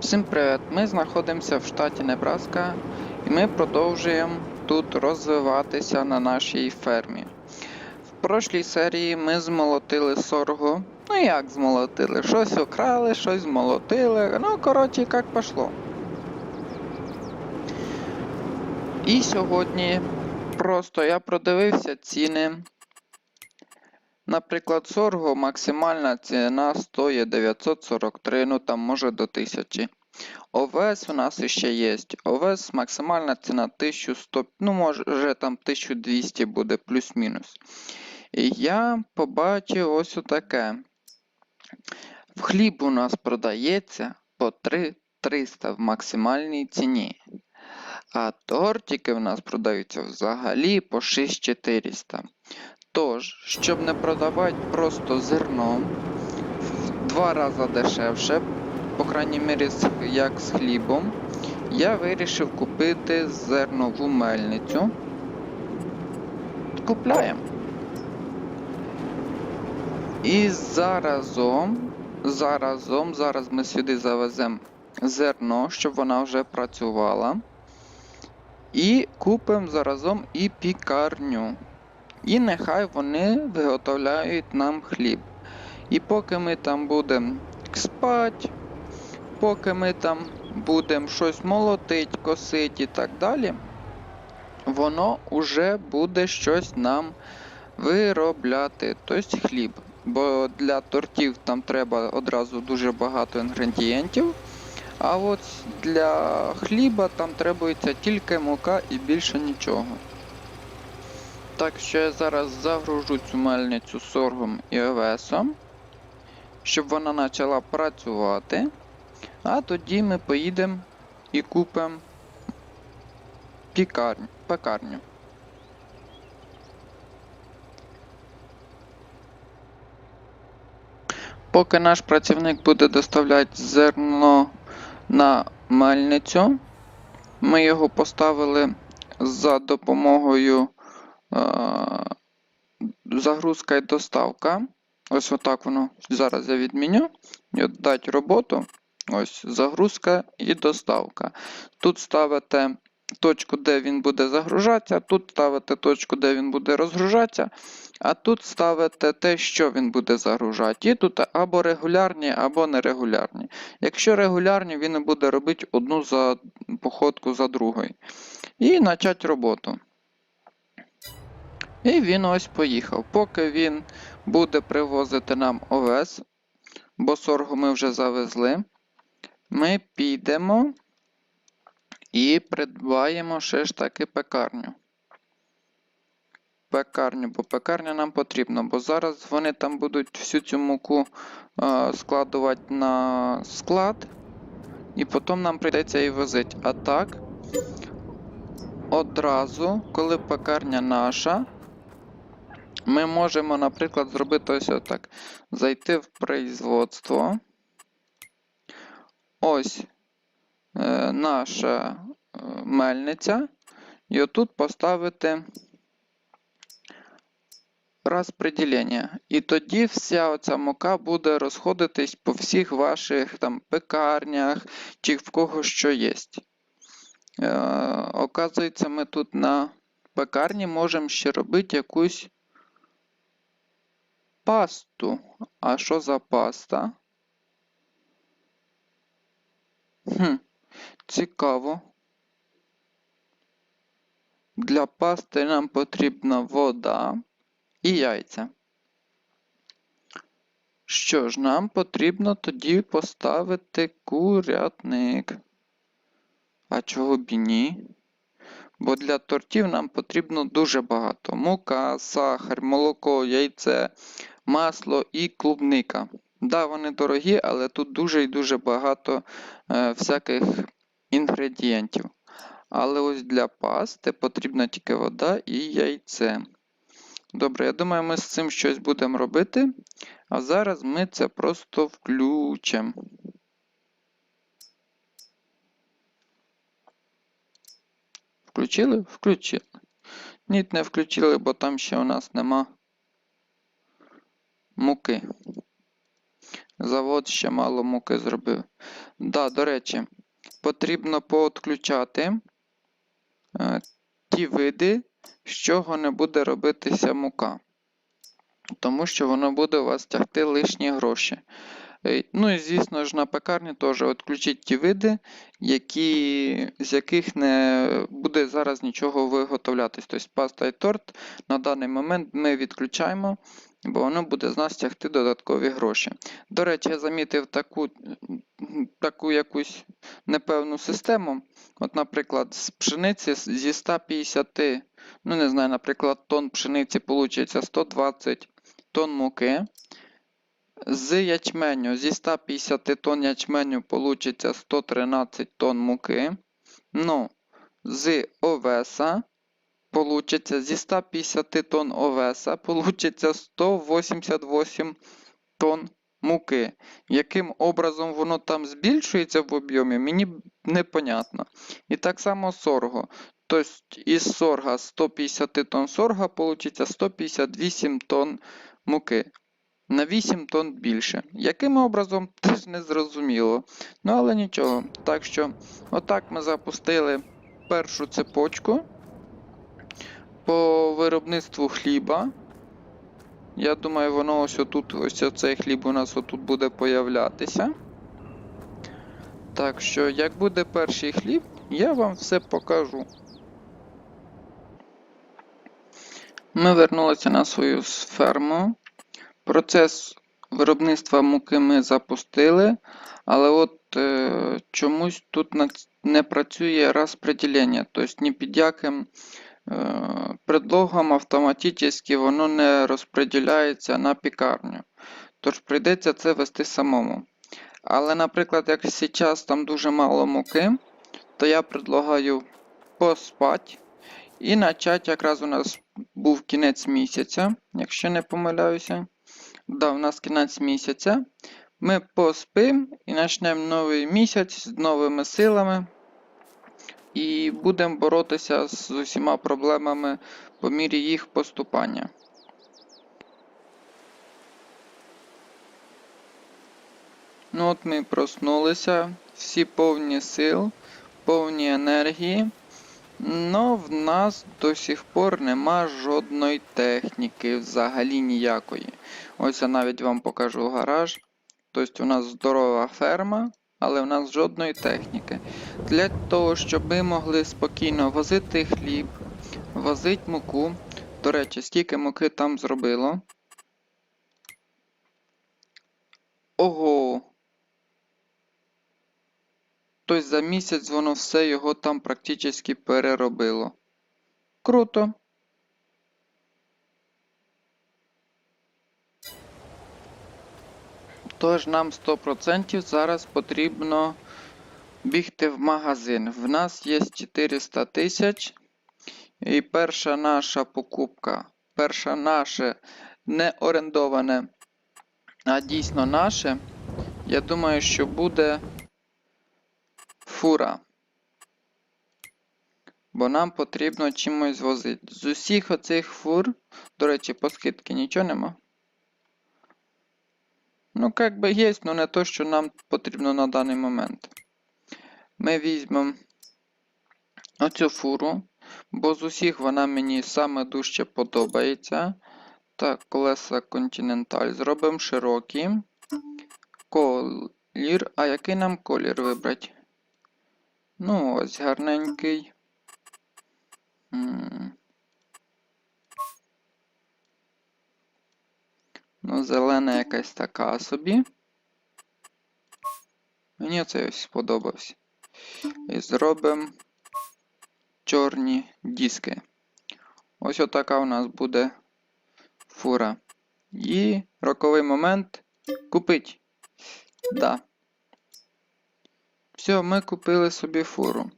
Всім привіт! Ми знаходимося в штаті Небраска і ми продовжуємо тут розвиватися на нашій фермі. В прошлій серії ми змолотили сорго. Ну як змолотили? Щось украли, щось змолотили. Ну, коротше, як пішло. І сьогодні просто я продивився ціни. Наприклад, сорго максимальна ціна стоїть 943, ну там може до 1000. ОВС у нас ще є. ОВС максимальна ціна 1100, ну може там 1200 буде плюс-мінус. І я побачив ось отаке. В хліб у нас продається по 3300 в максимальній ціні. А тортики в нас продаються взагалі по 6400. Тож, щоб не продавати просто зерном в два рази дешевше, по крайній мірі, як з хлібом, я вирішив купити зернову мельницю. Купляємо. І заразом, заразом, зараз ми сюди завеземо зерно, щоб вона вже працювала. І купимо заразом і пікарню. І нехай вони виготовляють нам хліб. І поки ми там будемо спати, поки ми там будемо щось молотить, косити і так далі, воно вже буде щось нам виробляти, тобто хліб. Бо для тортів там треба одразу дуже багато інгредієнтів. А от для хліба там требується тільки мука і більше нічого. Так що я зараз загружу цю мельницю соргом і овесом, щоб вона почала працювати. А тоді ми поїдемо і купимо пікарню, пекарню. Поки наш працівник буде доставляти зерно на мельницю, ми його поставили за допомогою загрузка і доставка. Ось отак воно. Зараз я відміню. Дати роботу. Ось загрузка і доставка. Тут ставите точку, де він буде загружатися, тут ставите точку, де він буде розгружатися, а тут ставите те, що він буде загружати. І тут або регулярні, або нерегулярні. Якщо регулярні, він буде робити одну за походку за другою. І почати роботу. І він ось поїхав. Поки він буде привозити нам овес, бо соргу ми вже завезли, ми підемо і придбаємо ще ж таки пекарню. Пекарню, бо пекарня нам потрібна, бо зараз вони там будуть всю цю муку е, складувати на склад, і потім нам прийдеться її возити. А так, одразу, коли пекарня наша, ми можемо, наприклад, зробити ось отак. Зайти в производство. Ось е, наша е, мельниця. І отут поставити розподілення. І тоді вся оця мука буде розходитись по всіх ваших там пекарнях чи в кого що є. Е, оказується, ми тут на пекарні можемо ще робити якусь пасту. А що за паста? Хм, цікаво. Для пасти нам потрібна вода і яйця. Що ж, нам потрібно тоді поставити курятник. А чого б і ні? Бо для тортів нам потрібно дуже багато: мука, сахар, молоко, яйце, масло і клубника. Да, вони дорогі, але тут дуже і дуже багато е, всяких інгредієнтів. Але ось для пасти потрібна тільки вода і яйце. Добре, я думаю, ми з цим щось будемо робити. А зараз ми це просто включимо. Включили? Включили. Ні, не включили, бо там ще у нас нема муки. Завод ще мало муки зробив. Да, до речі, потрібно поотключати е, ті види, з чого не буде робитися мука. Тому що воно буде у вас тягти лишні гроші. Е, Ну і звісно ж на пекарні теж відключіть ті види, які, з яких не буде зараз нічого виготовлятись. Тобто паста і торт на даний момент ми відключаємо, бо воно буде з нас тягти додаткові гроші. До речі, я замітив таку, таку якусь непевну систему. От, наприклад, з пшениці зі 150, ну не знаю, наприклад, тонн пшениці получиться 120 тонн муки. З ячменю зі 150 тонн ячменю получиться 113 тонн муки. Ну, з овеса получиться зі 150 тонн овеса получиться 188 тонн муки. Яким образом воно там збільшується в об'ємі, мені непонятно. І так само сорго. Тобто із сорга 150 тонн сорга получиться 158 тонн муки. На 8 тонн більше. Яким образом, теж не зрозуміло. Ну, але нічого. Так що, отак ми запустили першу цепочку по виробництву хліба. Я думаю, воно ось отут, ось цей хліб у нас отут буде появлятися. Так що, як буде перший хліб, я вам все покажу. Ми вернулися на свою ферму. Процес виробництва муки ми запустили, але от е, чомусь тут не працює розподілення. Тобто ні під яким предлогом автоматично воно не розподіляється на пікарню. Тож прийдеться це вести самому. Але, наприклад, як зараз там дуже мало муки, то я предлагаю поспати і почати якраз у нас був кінець місяця, якщо не помиляюся. Да, у нас кінець місяця. Ми поспимо і почнемо новий місяць з новими силами. І будемо боротися з усіма проблемами по мірі їх поступання. Ну от ми проснулися, всі повні сил, повні енергії. Но в нас до сих пор нема жодної техніки, взагалі ніякої. Ось я навіть вам покажу гараж. Тобто у нас здорова ферма, але у нас жодної техніки. Для того, щоб ми могли спокійно возити хліб, возити муку. До речі, скільки муки там зробило. Ого! Тобто за місяць воно все його там практично переробило. Круто. Тож нам 100% зараз потрібно бігти в магазин. В нас є 400 тисяч. І перша наша покупка, перша наше не орендоване, а дійсно наше. Я думаю, що буде фура. Бо нам потрібно чимось возити. З усіх оцих фур, до речі, по скидки нічого нема. Ну, як би є, але не то, що нам потрібно на даний момент. Ми візьмемо оцю фуру, бо з усіх вона мені саме дужче подобається. Так, колеса Continental. Зробимо широкі. Колір. А який нам колір вибрати? Ну, ось гарненький. Ну, зелена якась така собі. Мені цей ось сподобався. І зробимо чорні диски. Ось отака у нас буде фура. І роковий момент купить. Да. Все, ми купили собі фуру.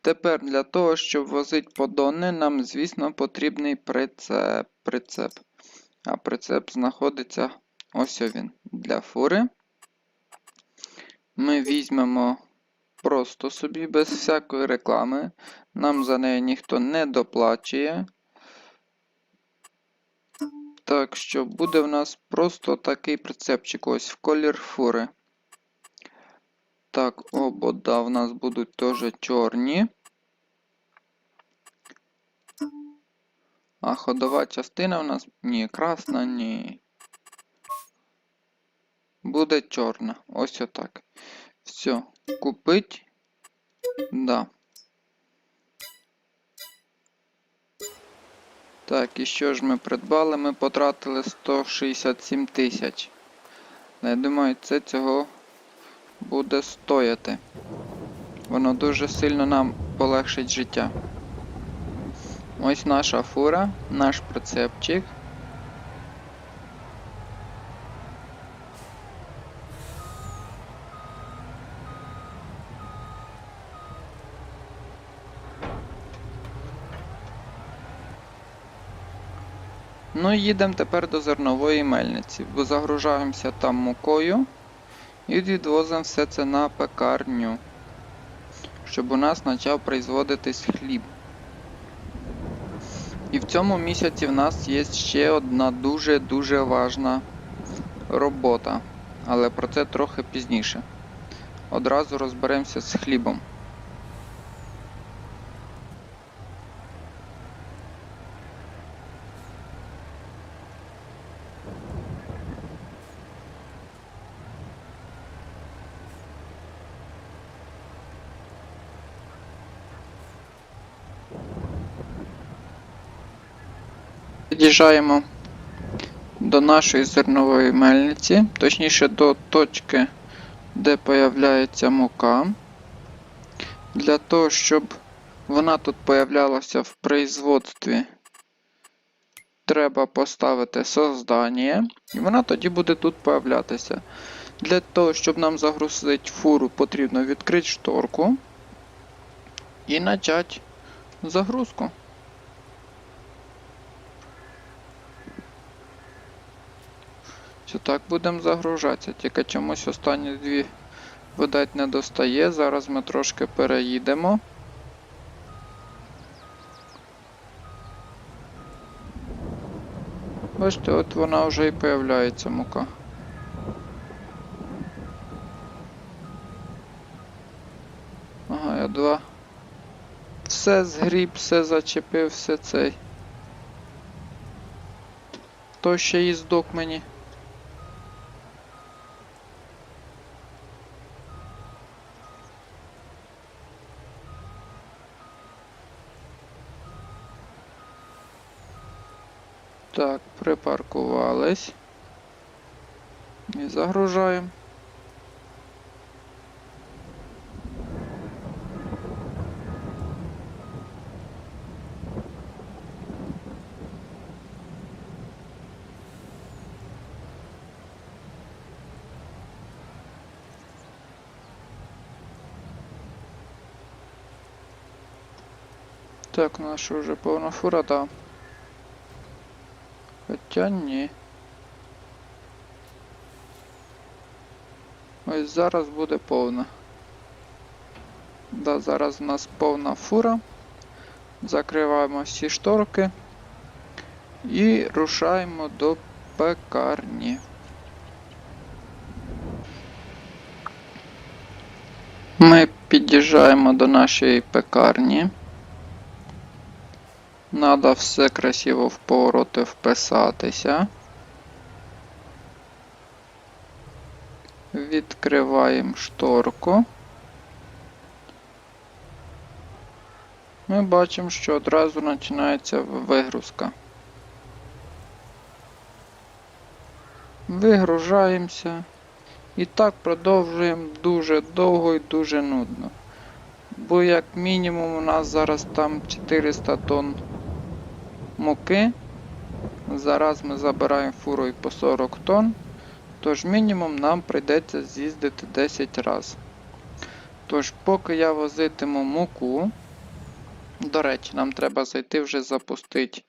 Тепер для того, щоб возити подони, нам, звісно, потрібний прицеп. прицеп. А прицеп знаходиться ось він для фури. Ми візьмемо просто собі без всякої реклами. Нам за неї ніхто не доплачує. Так що буде в нас просто такий прицепчик ось в колір фури. Так, обода в нас будуть теж чорні. А ходова частина в нас. Ні, красна, ні. Буде чорна. Ось отак. Все. Купить. Да. Так, і що ж ми придбали? Ми потратили 167 тисяч. Я думаю, це цього буде стояти. Воно дуже сильно нам полегшить життя. Ось наша фура, наш прицепчик. Ну їдемо тепер до зернової мельниці, бо загружаємося там мукою і відвозимо все це на пекарню, щоб у нас почав производитись хліб. І в цьому місяці в нас є ще одна дуже-дуже важна робота, але про це трохи пізніше. Одразу розберемося з хлібом. Під'їжджаємо до нашої зернової мельниці, точніше до точки, де появляється мука. Для того, щоб вона тут появлялася в производстві, треба поставити создання, і вона тоді буде тут появлятися. Для того, щоб нам загрузити фуру, потрібно відкрити шторку і почати загрузку. Що так будемо загружатися, тільки чомусь останні дві, видать, не достає. Зараз ми трошки переїдемо. Бачите, от вона вже і появляється мука. Ага, я два. Все згріб, все зачепив, все цей. То ще і здох мені. Так, припаркувались. І загружаємо. Так, що вже повна фура, да. Хоча ні. Ось зараз буде повна. Да, зараз у нас повна фура. Закриваємо всі шторки і рушаємо до пекарні. Ми під'їжджаємо до нашої пекарні. Надо все красиво в повороти вписатися. Відкриваємо шторку. Ми бачимо, що одразу починається вигрузка. Вигружаємося. І так продовжуємо дуже довго і дуже нудно. Бо як мінімум у нас зараз там 400 тонн муки. Зараз ми забираємо фурою по 40 тонн, тож мінімум нам прийдеться з'їздити 10 разів. Тож, поки я возитиму муку, до речі, нам треба зайти вже запустити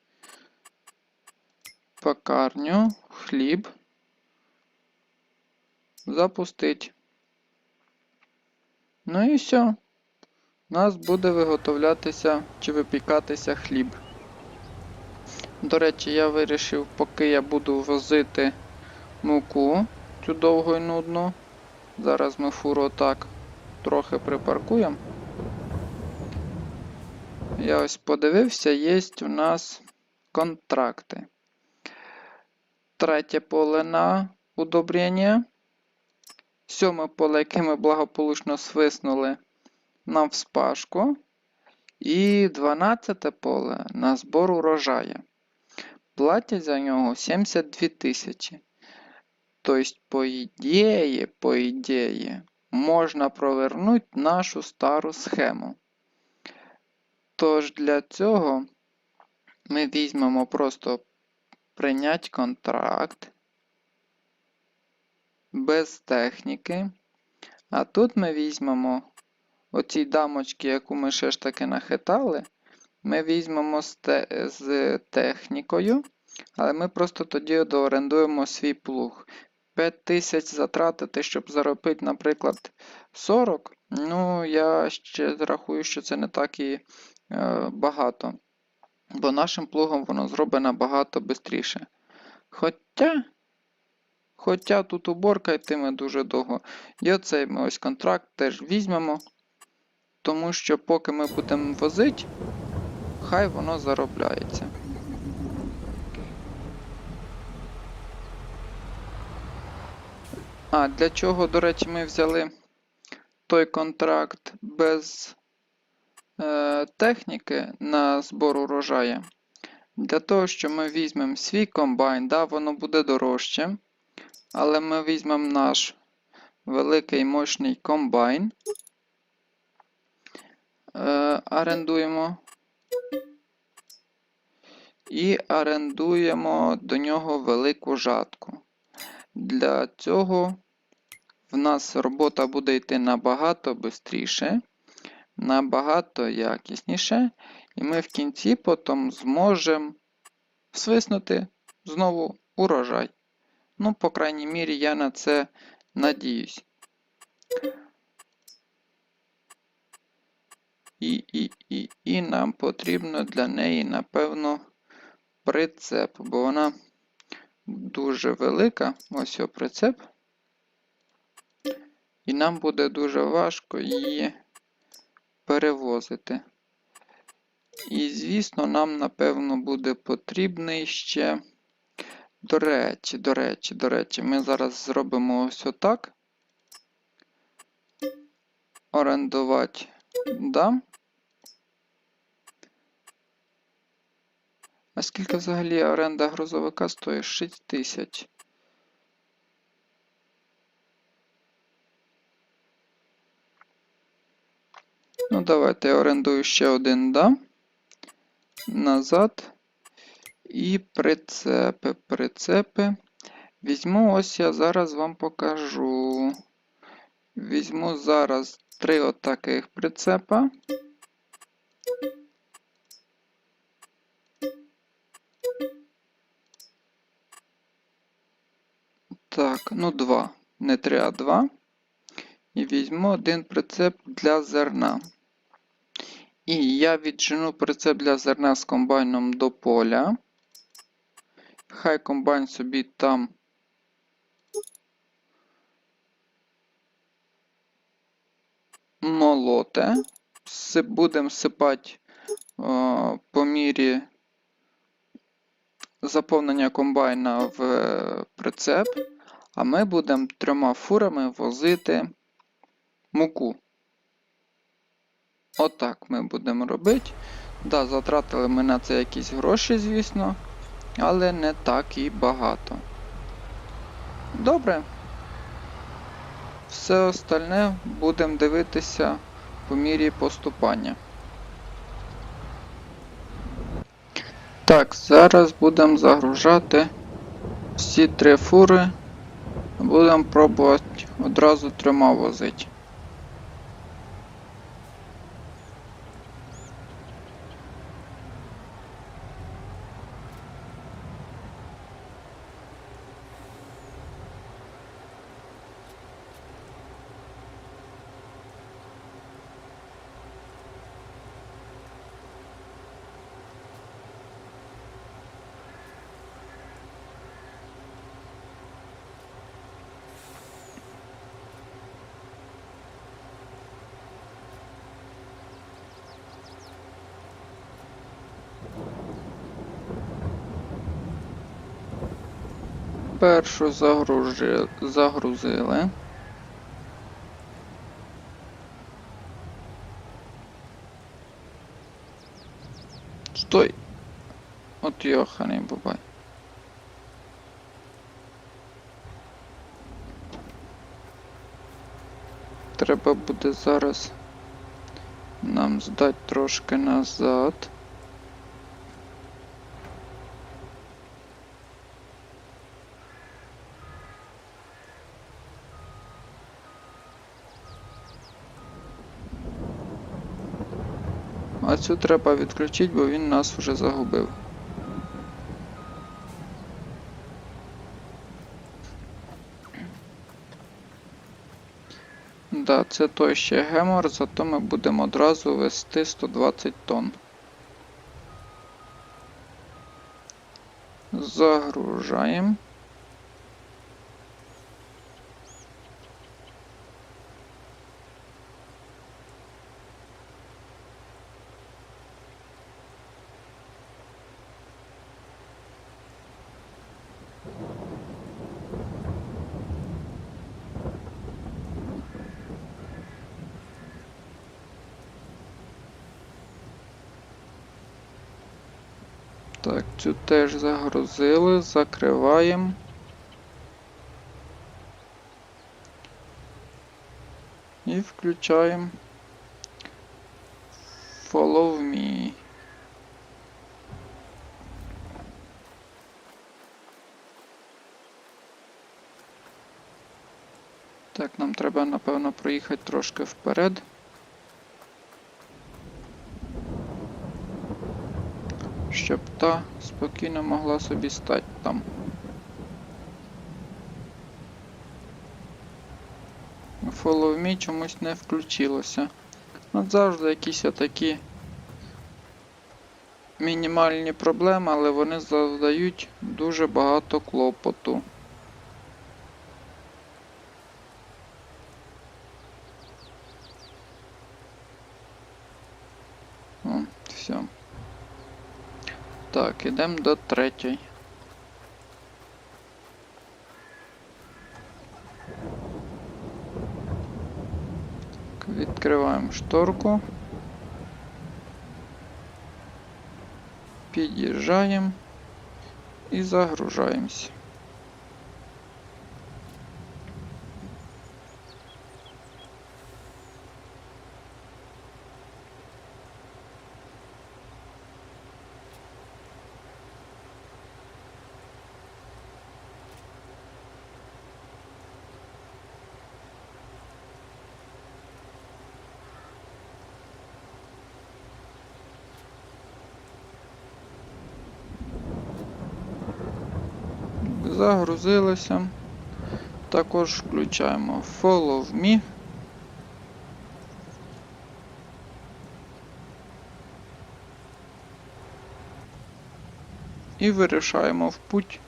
пекарню, хліб. Запустити. Ну і все. У нас буде виготовлятися чи випікатися хліб. До речі, я вирішив, поки я буду возити муку, цю довгу і нудну. Зараз ми фуру отак трохи припаркуємо. Я ось подивився, є у нас контракти. Третє поле на удобрення. Сьоме поле, яке ми благополучно свиснули на вспашку. І 12 поле на збор урожаю. Платять за нього 72 тисячі. Тобто, по ідеї, по ідеї, можна провернути нашу стару схему. Тож для цього ми візьмемо просто прийняти контракт без техніки. А тут ми візьмемо оці дамочки, яку ми ще ж таки нахитали, ми візьмемо з, те, з технікою, але ми просто тоді доорендуємо свій плуг. 5 тисяч затратити, щоб заробити, наприклад, 40. Ну, я ще рахую, що це не так і е, багато. Бо нашим плугом воно зробить набагато швидше. Хоча, хоча тут уборка йтиме дуже довго. І оцей ми ось контракт теж візьмемо. Тому що поки ми будемо возити, хай воно заробляється. А, для чого, до речі, ми взяли той контракт без е, техніки на збор урожаю? Для того, що ми візьмемо свій комбайн, да, воно буде дорожче. Але ми візьмемо наш великий мощний комбайн. Е, орендуємо. І орендуємо до нього велику жатку. Для цього в нас робота буде йти набагато швидше, набагато якісніше, і ми в кінці потім зможемо свиснути знову урожай. Ну, по крайній мірі, я на це надіюсь. І, і, і, і нам потрібно для неї, напевно, прицеп, бо вона дуже велика. Ось його прицеп. І нам буде дуже важко її перевозити. І, звісно, нам, напевно, буде потрібний ще. До речі, до речі, до речі, ми зараз зробимо ось отак. Орендувати. Да. А скільки взагалі оренда грузовика стоїть? 6 тисяч. Ну, давайте я орендую ще один, да? Назад. І прицепи, прицепи. Візьму, ось я зараз вам покажу. Візьму зараз три отаких прицепа. Так, ну два. Не три, а два. І візьму один прицеп для зерна. І я віджену прицеп для зерна з комбайном до поля. Хай комбайн собі там молоте. Будемо сипати по мірі заповнення комбайна в е, прицеп, а ми будемо трьома фурами возити муку. Отак ми будемо робити. Да, затратили ми на це якісь гроші, звісно, але не так і багато. Добре. Все остальне будемо дивитися по мірі поступання. Так, зараз будемо загружати всі три фури. Будемо пробувати одразу трьома возити. Першу загружи... загрузили. Стой! От йоханий бабай. Треба буде зараз нам здати трошки назад. А цю треба відключити, бо він нас вже загубив. Да, це той ще гемор, зато ми будемо одразу вести 120 тонн. Загружаємо. Так, цю теж загрузили, закриваємо. І включаємо Follow me. Так, нам треба, напевно, проїхати трошки вперед. щоб та спокійно могла собі стати там. Follow me чомусь не включилося. От якісь отакі мінімальні проблеми, але вони завдають дуже багато клопоту. О, все. Так, ідемо до третьої. Відкриваємо шторку. Під'їжджаємо і загружаємось. Загрузилося. Також включаємо Follow Me. І вирішаємо в путь.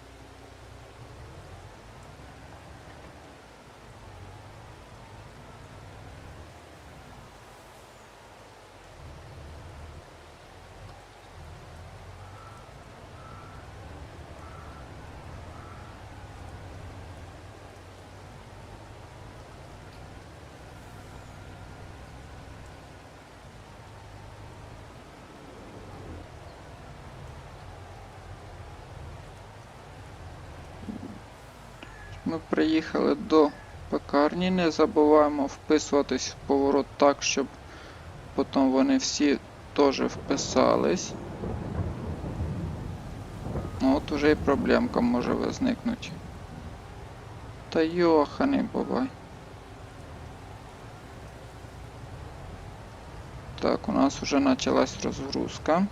Ми приїхали до пекарні. Не забуваємо вписуватись в поворот так, щоб потім вони всі теж вписались. Ну, От уже і проблемка може возникнути. Та йоханий бабай. Так, у нас вже почалась розгрузка.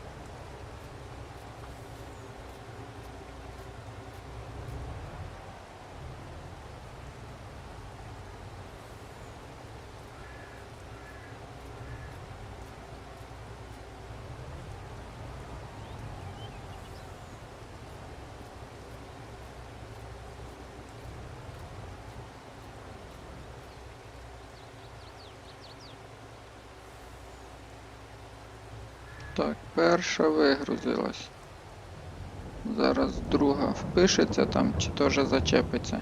Так, перша вигрузилась. Зараз друга впишеться там чи теж зачепиться.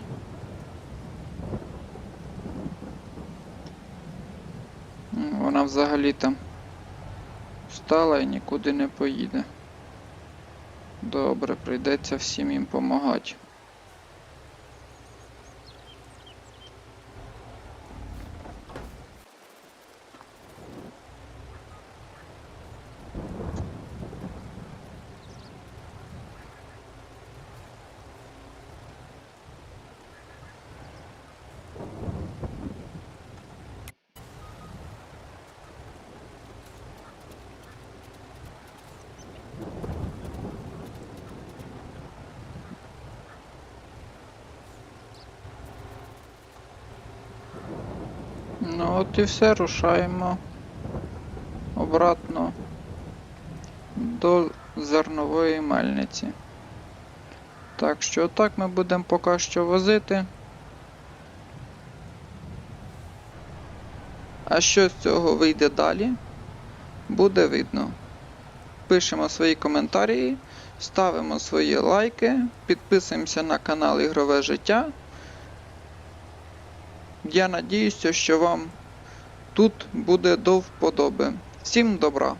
Вона взагалі там встала і нікуди не поїде. Добре, прийдеться всім їм допомагати. Ну от і все, рушаємо обратно до зернової мельниці. Так що так ми будемо поки що возити. А що з цього вийде далі, буде видно. Пишемо свої коментарі, ставимо свої лайки, підписуємося на канал Ігрове життя. Я надіюся, що вам тут буде до вподоби. Всім добра!